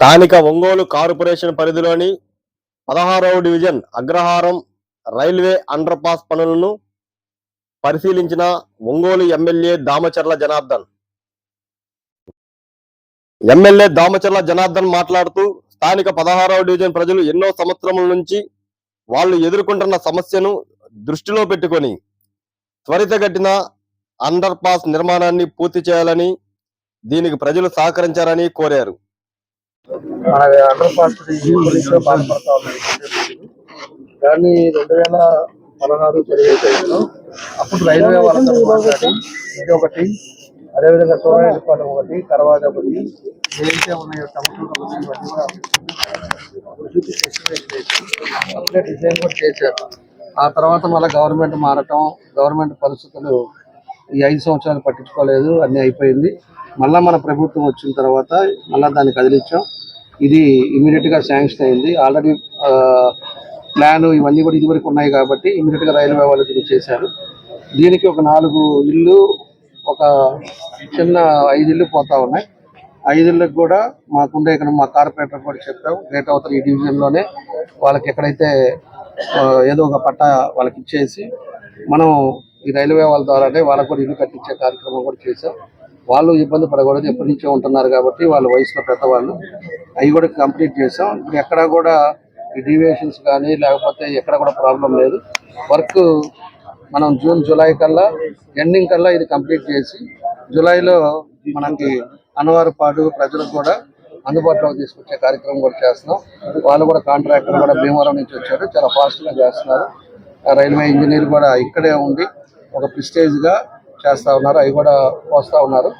స్థానిక ఒంగోలు కార్పొరేషన్ పరిధిలోని పదహారవ division Agraharam railway underpass పనులను పరిశీలించిన ఒంగోలు ఎమ్మెల్యే దామచర్ల జనార్దన్. ఎమ్మెల్యే దామచర్ల జనార్దన్ మాట్లాడుతూ స్థానిక పదహారవ డివిజన్ ప్రజలు ఎన్నో సంవత్సరముల నుంచి వాళ్ళు ఎదుర్కొంటున్న సమస్యను దృష్టిలో పెట్టుకొని త్వరితగట్టిన అండర్ పాస్ నిర్మాణాన్ని పూర్తి చేయాలని దీనికి ప్రజలు సహకరించారని కోరారు. మన అండర్ పాస్ పోలీసులో బాధపడతా ఉన్నాయి దాన్ని రెండు వేల పదహారు పదిహేను అప్పుడు రైల్వే వాళ్ళతో మాట్లాడి ఇది ఒకటి అదేవిధంగా టోర్నమెంట్ పాలెం ఒకటి తర్వాత ఒకటి ఏదైతే ఉన్నాయో టమాటో ఇవన్నీ కూడా అప్పుడే డిజైన్ కూడా చేశారు. ఆ తర్వాత మళ్ళీ గవర్నమెంట్ మారటం గవర్నమెంట్ పరిస్థితులు ఈ ఐదు సంవత్సరాలు పట్టించుకోలేదు అన్నీ అయిపోయింది. మళ్ళా మన ప్రభుత్వం వచ్చిన తర్వాత మళ్ళీ దాన్ని కదిలించాం. ఇది ఇమీడియట్గా శాంక్షన్ అయింది. ఆల్రెడీ ప్లాన్ ఇవన్నీ కూడా ఇదివరకు ఉన్నాయి కాబట్టి ఇమీడియట్గా రైల్వే వాళ్ళు దీన్ని చేశారు. దీనికి ఒక నాలుగు ఇల్లు ఒక చిన్న ఐదు ఇల్లు పోతా ఉన్నాయి. ఐదుళ్ళకి కూడా మాకుండే ఇక్కడ మా కార్పొరేటర్ కూడా చెప్పాం గ్రేట్ అవతల ఈ డివిజన్లోనే వాళ్ళకి ఎక్కడైతే ఏదో ఒక పట్ట వాళ్ళకి ఇచ్చేసి మనం ఈ రైల్వే వాళ్ళ ద్వారానే వాళ్ళకు కూడా ఇల్లు కట్టించే కార్యక్రమం కూడా చేశాం. వాళ్ళు ఇబ్బంది పడకూడదు ఎప్పటి నుంచో ఉంటున్నారు కాబట్టి వాళ్ళ వయసులో పెద్దవాళ్ళు. అవి కూడా కంప్లీట్ చేసాం ఇప్పుడు ఎక్కడ కూడా ఈ డీవియేషన్స్ కానీ లేకపోతే ఎక్కడ కూడా ప్రాబ్లం లేదు. వర్క్ మనం జూన్ జూలై కల్లా ఎండింగ్ కల్లా ఇది కంప్లీట్ చేసి జూలైలో మనకి అన్నవారిపాడు ప్రజలకు కూడా అందుబాటులోకి తీసుకొచ్చే కార్యక్రమం కూడా చేస్తున్నాం. వాళ్ళు కూడా కాంట్రాక్టర్ కూడా భీమవరం నుంచి వచ్చారు. చాలా ఫాస్ట్గా చేస్తున్నారు. రైల్వే ఇంజనీర్ కూడా ఇక్కడే ఉండి ఒక ప్రిస్టేజ్గా చేస్తా ఉన్నారు అవి కూడా వస్తా ఉన్నారు.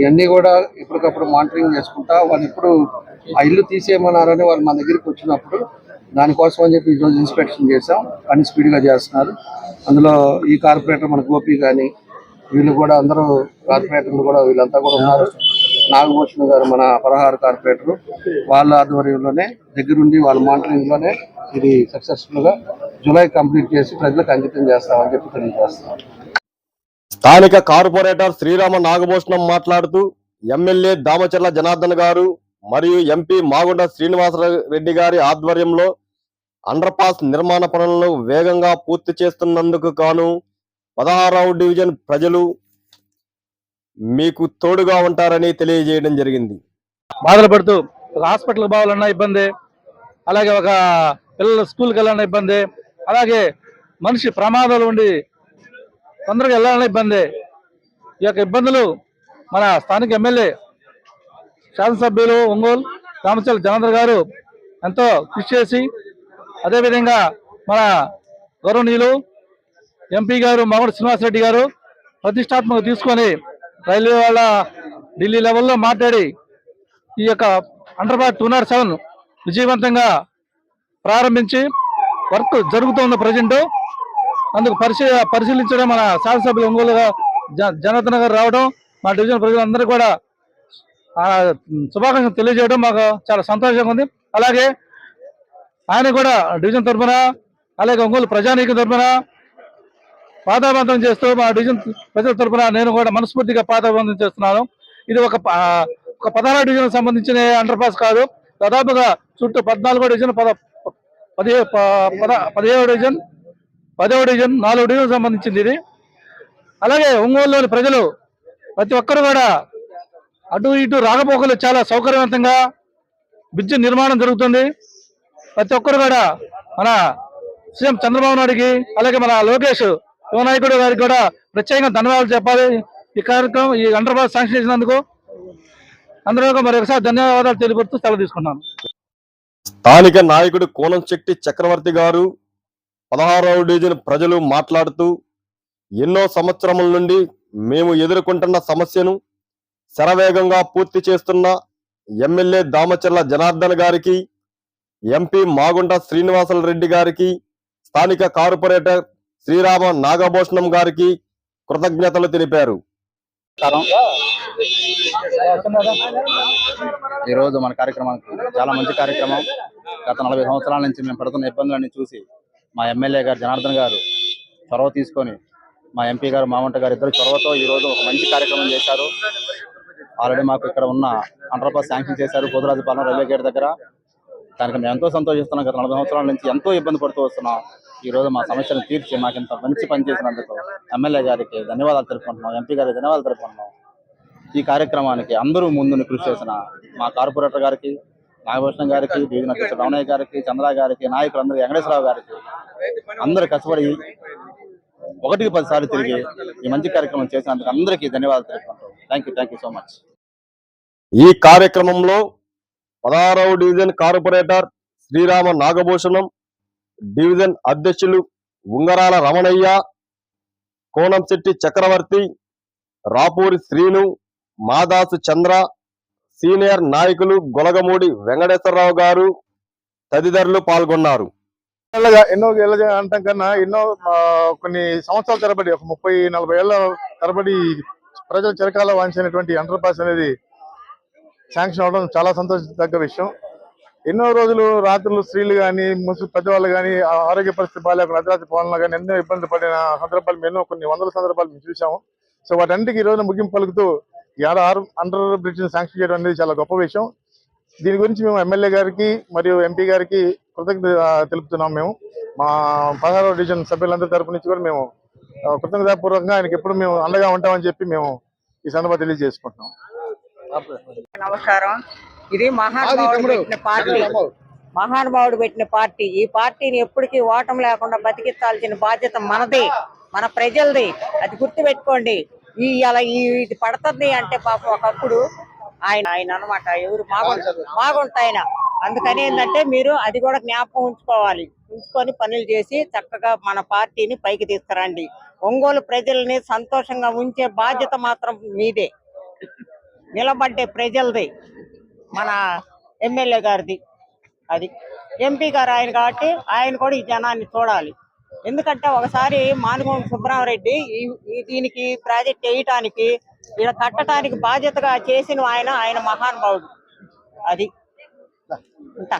ఇవన్నీ కూడా ఇప్పటికప్పుడు మానిటరింగ్ చేసుకుంటా వాళ్ళు ఇప్పుడు ఆ ఇల్లు తీసేయమన్నారని వాళ్ళు మన దగ్గరికి వచ్చినప్పుడు దానికోసం అని చెప్పి ఈరోజు ఇన్స్పెక్షన్ చేసాం అన్ని స్పీడ్గా చేస్తున్నారు. అందులో ఈ కార్పొరేటర్ మన గోపి కానీ వీళ్ళు కూడా అందరూ కార్పొరేటర్లు కూడా వీళ్ళంతా కూడా ఉన్నారు. నాగభూషణ్ గారు మన పదహారు కార్పొరేటర్ వాళ్ళ ఆధ్వర్యంలోనే దగ్గరుండి వాళ్ళ మానిటరింగ్లోనే ఇది సక్సెస్ఫుల్గా జూలై కంప్లీట్ చేసి ప్రజలకు అంకితం చేస్తామని చెప్పి తెలియజేస్తాం స్థానిక కార్పొరేటర్ శ్రీరామ నాగభూషణం మాట్లాడుతూ ఎమ్మెల్యే దామచర్ల జనార్దన్ గారు మరియు ఎంపీ మాగుండ శ్రీనివాసరెడ్డి గారి ఆధ్వర్యంలో అండర్ పాస్ నిర్మాణ పనులను వేగంగా పూర్తి చేస్తున్నందుకు గాను పదహారవ డివిజన్ ప్రజలు మీకు తోడుగా ఉంటారని తెలియజేయడం జరిగింది. బాధలు పడుతూ ఒక హాస్పిటల్కి పోవాలన్నా ఇబ్బంది అలాగే ఒక పిల్లలు స్కూల్కి వెళ్ళాలన్నా ఇబ్బంది అలాగే మనిషి ప్రమాదాలు ఉండి తొందరగా వెళ్ళాలనే ఇబ్బంది. ఈ యొక్క ఇబ్బందులు మన స్థానిక ఎమ్మెల్యే శాసనసభ్యులు ఒంగోలు రామచల్ జనార్దన్ గారు ఎంతో కృషి చేసి అదేవిధంగా మన గౌరవనీయులు ఎంపీ గారు మామిడి శ్రీనివాసరెడ్డి గారు ప్రతిష్టాత్మక తీసుకొని రైల్వే వాళ్ళ ఢిల్లీ లెవెల్లో మాట్లాడి ఈ యొక్క అండర్ టూ నాట్ సెవెన్ విజయవంతంగా ప్రారంభించి వర్క్ జరుగుతున్న ప్రజెంట్. అందుకు పరిశీ పరిశీలించడం మన శాసనసభ్యులు ఒంగోలు జ- జనార్దన్ గారు రావడం మా డివిజన్ ప్రజలందరూ కూడా శుభాకాంక్షలు తెలియజేయడం మాకు చాలా సంతోషంగా ఉంది. అలాగే ఆయన కూడా డివిజన్ తరఫున అలాగే ఒంగోలు ప్రజానీకం తరఫున పాదాబంధం చేస్తూ మా డివిజన్ ప్రజల తరఫున నేను కూడా మనస్ఫూర్తిగా పాదాబంధం చేస్తున్నాను. ఇది ఒక ప- ఒక పదహారు డివిజన్ సంబంధించిన అండర్ పాస్ కాదు. దాదాపుగా చుట్టూ పద్నాలుగో డివిజన్ పద పదిహే ప- పద పదిహేడు డివిజన్ పదవ డివిజన్ నాలుగు డివిజన్ సంబంధించింది ఇది. అలాగే ఒంగోలులోని ప్రజలు ప్రతి ఒక్కరు కూడా అటు ఇటు రాకపోకలు చాలా సౌకర్యవంతంగా బ్రిడ్జి నిర్మాణం జరుగుతుంది. ప్రతి ఒక్కరు కూడా మన సీఎం చంద్రబాబు నాయుడికి అలాగే మన లోకేష్ యువనాయకుడు గారికి కూడా ప్రత్యేకంగా ధన్యవాదాలు చెప్పాలి. ఈ కార్యక్రమం ఈ అండర్ పాస్ శాంక్షన్ చేసినందుకు అందరూ మరొకసారి ధన్యవాదాలు తెలియపరుస్తూ సెలవు తీసుకున్నాను స్థానిక నాయకుడు కోనం శెట్టి చక్రవర్తి గారు పదహారవ డివిజన్ ప్రజలు మాట్లాడుతూ ఎన్నో సంవత్సరముల నుండి మేము ఎదుర్కొంటున్న సమస్యను శరవేగంగా పూర్తి చేస్తున్న ఎమ్మెల్యే దామచర్ల జనార్దన్ గారికి ఎంపీ మాగుంట శ్రీనివాసుల రెడ్డి గారికి స్థానిక కార్పొరేటర్ శ్రీరామ నాగభూషణం గారికి కృతజ్ఞతలు తెలిపారు. ఈరోజు మన కార్యక్రమానికి చాలా మంచి కార్యక్రమం. గత నలభై సంవత్సరాల నుంచి మేము పడుతున్న ఇబ్బందులన్నీ చూసి మా ఎమ్మెల్యే గారు జనార్దన్ గారు చొరవ తీసుకొని మా ఎంపీ గారు మామంట గారు ఇద్దరు చొరవతో ఈ రోజు ఒక మంచి కార్యక్రమం చేశారు. ఆల్రెడీ మాకు ఇక్కడ ఉన్న అండర్పాస్ శాంక్షన్ చేశారు గోదరాజుపాలెం రైల్వే గేట్ దగ్గర. దానికి మేము ఎంతో సంతోషిస్తున్నాం. గత నలభై సంవత్సరాల నుంచి ఎంతో ఇబ్బంది పడుతూ వస్తున్నాం. ఈ రోజు మా సమస్యను తీర్చి మాకు ఇంత మంచి పని చేసినందుకు ఎమ్మెల్యే గారికి ధన్యవాదాలు తెలుపుకుంటున్నాం. ఎంపీ గారికి ధన్యవాదాలు తెలుపుకుంటున్నాం. ఈ కార్యక్రమానికి అందరూ ముందుని కృషి చేసిన మా కార్పొరేటర్ గారికి నాగభూషణం గారికి డివిజన్ నక్షత్ర రమణయ్య గారికి చంద్ర గారికి నాయకులందరూ వెంకటేశ్వరరావు గారికి అందరూ కష్టపడి ఒకటికి పదిసార్లు తిరిగి ఈ మంచి కార్యక్రమం చేసినందుకు అందరికీ ధన్యవాదాలు తెలుపుకుంటాం thank you thank you so much ఈ కార్యక్రమంలో పదహారవ division corporator Srirama Nagabhushanam division అధ్యక్షులు ఉంగరాల రమణయ్య కోనంశెట్టి చక్రవర్తి రాపూరి శ్రీను మాదాసు చంద్ర సీనియర్ నాయకులు గొలగమూడి వెంకటేశ్వరరావు గారు తదితరులు పాల్గొన్నారు. ఎన్నో ఏళ్ళ అంటాం కన్నా ఎన్నో కొన్ని సంవత్సరాల తరబడి ఒక ముప్పై నలభై ఏళ్ళ తరబడి ప్రజల చిరకాల వాంచినటువంటి అండర్ పాస్ అనేది శాంక్షన్ అవడం చాలా సంతోషించదగ్గ విషయం. ఎన్నో రోజులు రాత్రులు స్త్రీలు కానీ ముసలి పెద్దవాళ్ళు కానీ ఆరోగ్య పరిస్థితి బాగాలేకుండా అర్ధరాత్రి పాలన కానీ ఎన్నో ఇబ్బంది పడిన సందర్భాలు మేము ఎన్నో కొన్ని వందల సందర్భాలు మేము చూసాము సో వాటన్నిటికీ ఈ రోజున ముగింపు పలుకుతూ ఆడ ఆరు అండర్ బ్రిడ్జ్ శాంక్షన్ చేయడం అనేది చాలా గొప్ప విషయం. దీని గురించి మేము ఎమ్మెల్యే గారికి మరియు ఎంపీ గారికి కృతజ్ఞత తెలుపుతున్నాం మేము. మా పదహారవ డివిజన్ సభ్యులందరి తరపు నుంచి కూడా మేము కృతజ్ఞతాపూర్వకంగా ఆయనకి ఎప్పుడు మేము అండగా ఉంటామని చెప్పి మేము ఈ సందర్భంగా తెలియజేసుకుంటున్నాం. నమస్కారం. ఇది మహానుభావుడు పెట్టిన పార్టీ. మహానుభావుడు పెట్టిన పార్టీ. ఈ పార్టీని ఎప్పటికీ ఓటం లేకుండా బతికించాల్సిన బాధ్యత మనది మన ప్రజలది. అది గుర్తు పెట్టుకోండి ఈ అలా ఈ ఇది పడుతుంది అంటే పాపం ఒకప్పుడు ఆయన ఆయన అనమాట ఎవరు మాగుంట మాగుంట ఆయన అందుకని ఏంటంటే మీరు అది కూడా జ్ఞాపకం ఉంచుకోవాలి. ఉంచుకొని పనులు చేసి చక్కగా మన పార్టీని పైకి తీసుకురండి. ఒంగోలు ప్రజల్ని సంతోషంగా ఉంచే బాధ్యత మాత్రం మీదే. నిలబడ్డే ప్రజలది. మన ఎమ్మెల్యే గారిది. అది. ఎంపీ గారు ఆయన కాబట్టి ఆయన కూడా ఈ జనాన్ని చూడాలి. ఎందుకంటే ఒకసారి మానుగోం సుబ్రహ్మరెడ్డి దీనికి ప్రాజెక్ట్ వేయటానికి ఇలా కట్టడానికి బాధ్యతగా చేసిన ఆయన ఆయన మహానుభావుడు. అది. ఉంటా.